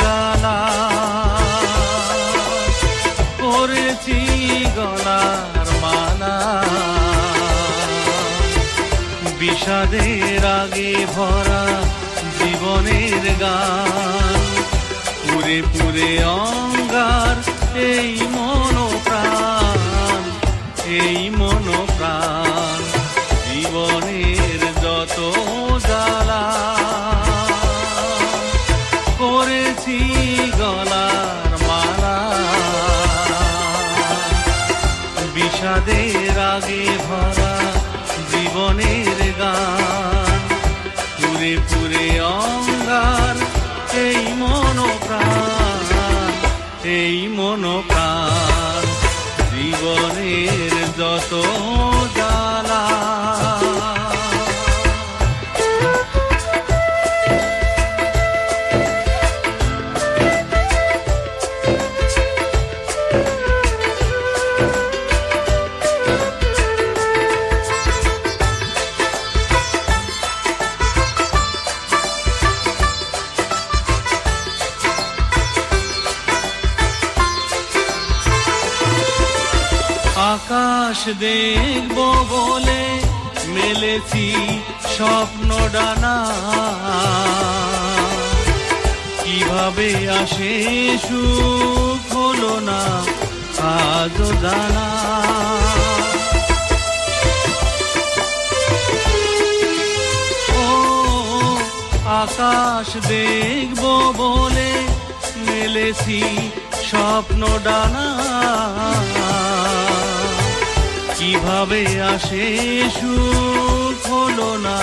জ্বালা করেছি গলার মালা। বিষাদের আগে ভরা জীবনের গান, পুরে পুরে অঙ্গার এই মন প্রাণ এই মন প্রাণ জীবনের গান। পুরে পুরে অঙ্গার এই মন প্রাণ এই মন প্রাণ জীবনের যত আকাশ দেখব বলে মেলেছি স্বপ্ন ডানা কীভাবে আসে সুখ হলো না আজও জানা। ও, আকাশ দেখব বলে মেলেছি স্বপ্ন ডানা কীভাবে আসে, সুখ হলো না,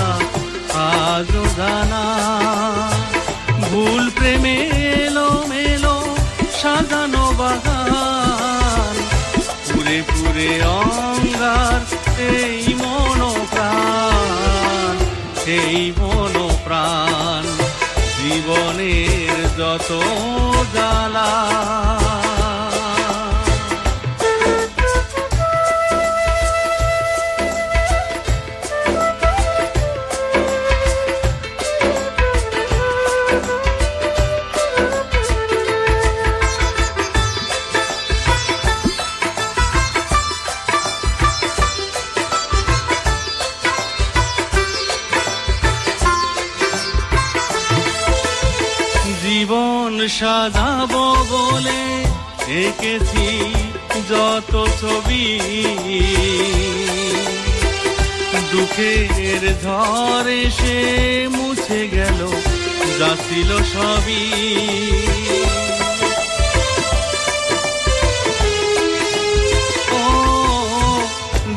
আজও জানা। ভুল প্রেমে এলো মেলো সাজানো বাগান। পুরে পুরে অঙ্গার এই মন প্রাণ এই মন প্রাণ জীবনের যত জ্বালা সাজাবো বলে এঁকেছি যত ছবি। দুঃখের ঝড় এসে মুছে গেল, যা ছিল সবই।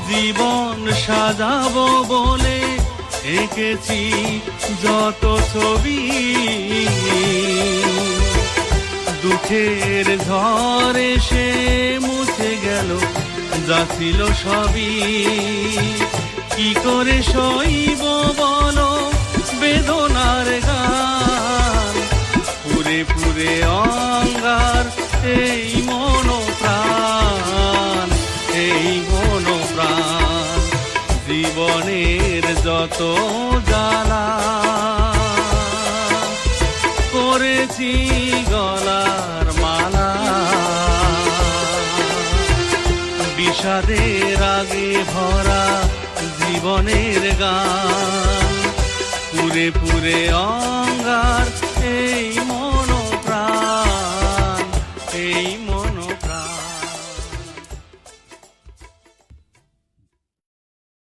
জীবন সাজাবো বলে এঁকেছি যত ছবি। দুঃখের ঝড় সে মুছে গেল, যা ছিল সবই। কি করে সইব বলো বেদনার গান? পুরে পুরে অঙ্গার এই মন প্রাণ এই মন প্রাণ জীবনের যত বিষাদের রাগে ভরা জীবনের গান। পুরে পুরে অঙ্গার এই মন